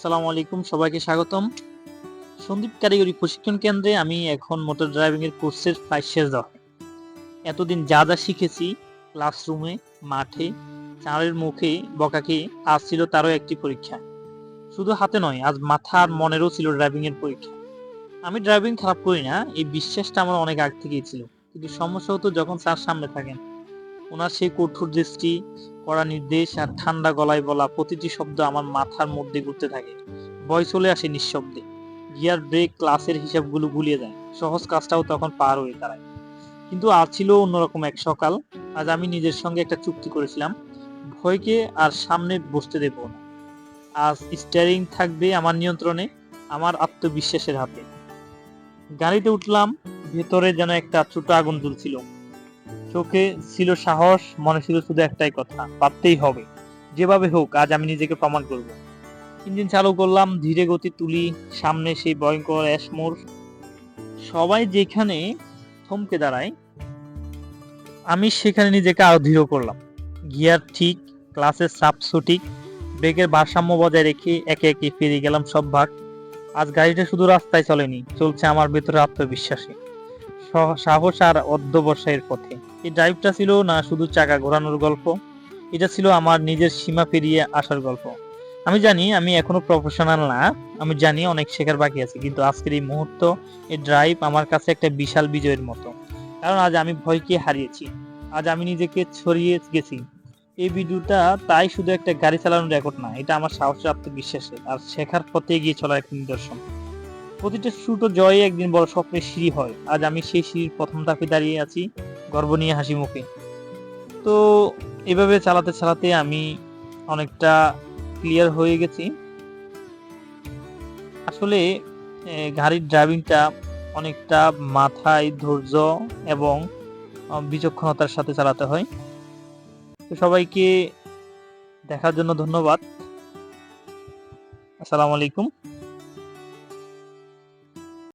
আসসালামু আলাইকুম, সবাইকে স্বাগতম। সন্দীপ কারিগরি প্রশিক্ষণ কেন্দ্রে আমি এখন মোটর ড্রাইভিং এর কোর্সের প্রায় শেষ এতদিন যা যা শিখেছি, ক্লাসরুমে, মাঠে চাঁড়ের মুখে, বকাকে, আজ ছিল তারও একটি পরীক্ষা। শুধু হাতে নয়, আজ মাথা আর মনেরও ছিল ড্রাইভিং এর পরীক্ষা। আমি ড্রাইভিং খারাপ করি না, এই বিশ্বাসটা আমার অনেক আগ থেকেই ছিল। কিন্তু সমস্যা হতো যখন স্যার সামনে থাকেন। ওনার সেই কঠোর দৃষ্টি কড়া নির্দেশ আর ঠান্ডা গলায় বলা প্রতিটি শব্দ আমার মাথার মধ্যে ঘুরতে থাকে। ভয় চলে আসে নিঃশব্দে। গিয়ার ব্রেক, ক্লাসের হিসাবগুলো গুলিয়ে যায়। সহজ কাজটাও তখন পার হয়ে দাঁড়ায়। কিন্তু আজ ছিল অন্যরকম এক সকাল। আজ আমি নিজের সঙ্গে একটা চুক্তি করেছিলাম। ভয়কে আর সামনে বসতে দেব না। আজ স্টিয়ারিং থাকবে আমার নিয়ন্ত্রণে, আমার আত্মবিশ্বাসের হাতে। গাড়িতে উঠলাম, ভেতরে যেন একটা ছোট আগুন জ্বলছিল। চোখে ছিল সাহস, মনে ছিল শুধু একটাই কথা পারতেই হবে। যেভাবে হোক, আজ আমি নিজেকে প্রমাণ করব। ইঞ্জিন চালু করলাম, ধীরে গতি তুলি, সামনে সেই ভয়ঙ্কর অ্যাসমোর সবাই যেখানে থমকে দাঁড়ায়, আমি সেখানে নিজেকে আরও দৃঢ় করলাম। গিয়ার ঠিক ক্লাসের চাপ সঠিক, ব্রেকের ভারসাম্য বজায় রেখে একে একে ফিরে গেলাম সব ভাগ। আজ গাড়িটা শুধু রাস্তায় চলেনি, চলছে আমার ভেতরে আত্মবিশ্বাসী। সাহস আর অধ্যবসায়ের পথে। এই ড্রাইভটা ছিল না শুধু চাকা ঘোরানোর গল্প, এটা ছিল আমার নিজের সীমা পেরিয়ে আসার গল্প। আমি জানি আমি এখনও প্রফেশনাল না, আমি জানি অনেক শেখার বাকি আছে, কিন্তু আজকের এই মুহূর্ত, এই ড্রাইভ আমার কাছে একটা বিশাল বিজয়ের মতো। কারণ আজ আমি ভয়কে হারিয়েছি, আজ আমি নিজেকে ছড়িয়ে গেছি। এই ভিডিওটা তাই শুধু একটা গাড়ি চালানোর রেকর্ড না, এটা আমার সাহসের আত্মবিশ্বাসের, আর শেখার পথে এগিয়ে চলার একটা নিদর্শন। প্রতিটা ছোট জয়ে একদিন বড় স্বপ্নের সিঁড়ি হয়। আজ আমি সেই সিঁড়ির প্রথম ধাপে দাঁড়িয়ে আছি গর্ব নিয়ে হাসি মুখে। তো এভাবে চালাতে চালাতে আমি অনেকটা ক্লিয়ার হয়ে গেছি। আসলে গাড়ির ড্রাইভিংটা অনেকটা মাথায় ধৈর্য এবং বিচক্ষণতার সাথে চালাতে হয়। তো সবাইকে দেখার জন্য ধন্যবাদ। আসসালামু আলাইকুম।